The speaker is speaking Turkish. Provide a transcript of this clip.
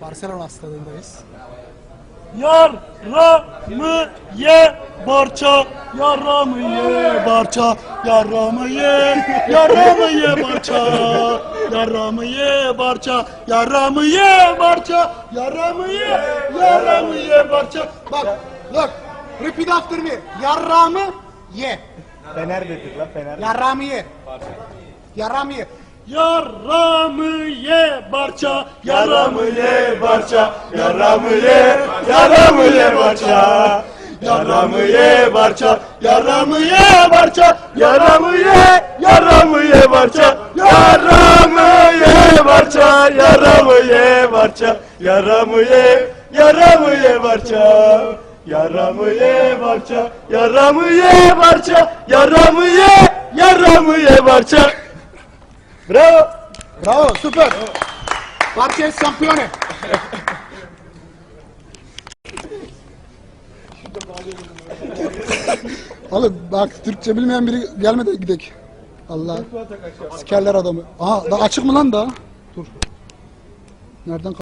Barcelona stadındayız. Yaramı ye barça, yaramı ye barça, yaramı ye, yaramı ye barça, yaramı ye barça, yaramı ye barça, yaramı ye, yaramı ye barça. Bak, look, repeat after me. Yarrağımı ye. Fener getir lan Fener. Yarrağımı ye. Yarrağımı ye. Yaramı ye barça, yaramı ye barça, yaramı ye, yaramı ye barça. Yaramı ye barça, yaramı ye barça, yaramı ye, yaramı ye barça, yaramı ye barça, yaramı ye barça, yaramı ye, yaramı ye barça. Yaramı ye barça, yaramı ye barça, yaramı ye, yaramı ye barça. Bravo. Bravo, süper. Barça şampiyonu. Oğlum bak Türkçe bilmeyen biri gelmedi gidek. Allah. Sikerler adamı. Aha da açık mı lan da? Dur. Nereden